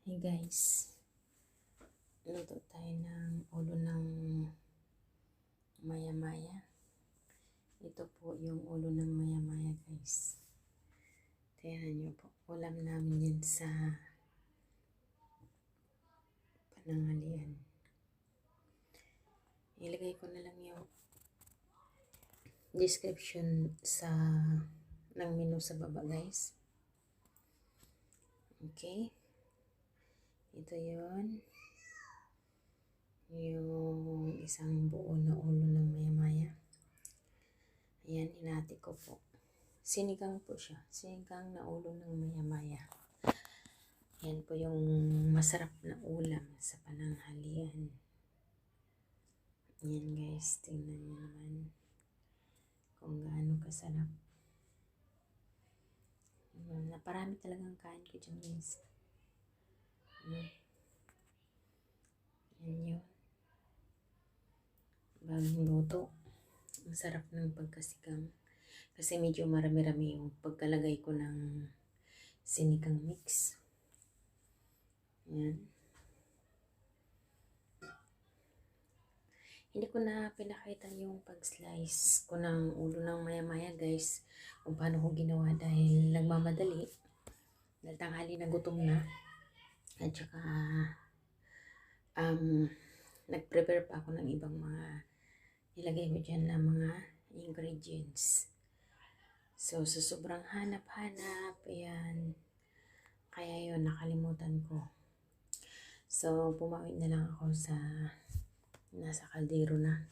Hey guys, luto tayo ng ulo ng maya-maya. Ito po yung ulo ng maya-maya guys. Tingnan nyo po, ulam namin yan sa pananghalian. Ilagay ko na lang yung description sa ng menu sa baba guys. Okay. Ito yon Yung isang buo na ulo ng maya-maya. Ayan, hinati ko po. Sinigang po siya. Sinigang na ulo ng maya-maya. Yan po yung masarap na ulam sa pananghalian. Yan guys, tingnan nyo naman kung gaano kasarap. Naparami talagang kain ko dyan guys. Yan yun. Bagong luto. Ang sarap ng pagkasigang. Kasi medyo marami-rami yung pagkalagay ko ng sinigang mix. Yan. Hindi ko na pinakita yung pag-slice ko ng ulo ng maya-maya guys. Kung paano ko ginawa dahil nagmamadali. Dahil tanghali na gutom na. At saka, um, nag-prepare pa ako ng ibang mga, ilagay ko dyan na mga ingredients. So, sa sobrang hanap-hanap, ayan, kaya yun, nakalimutan ko. So, pumawid na lang ako sa, nasa kaldero na,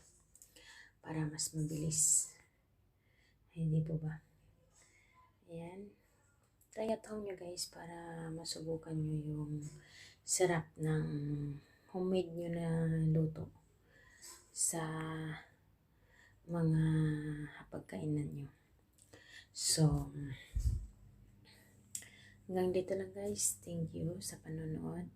para mas mabilis. Hindi po ba? Ayan try at home nyo guys para masubukan nyo yung sarap ng homemade nyo na luto sa mga pagkainan nyo. So, hanggang dito lang guys. Thank you sa panonood.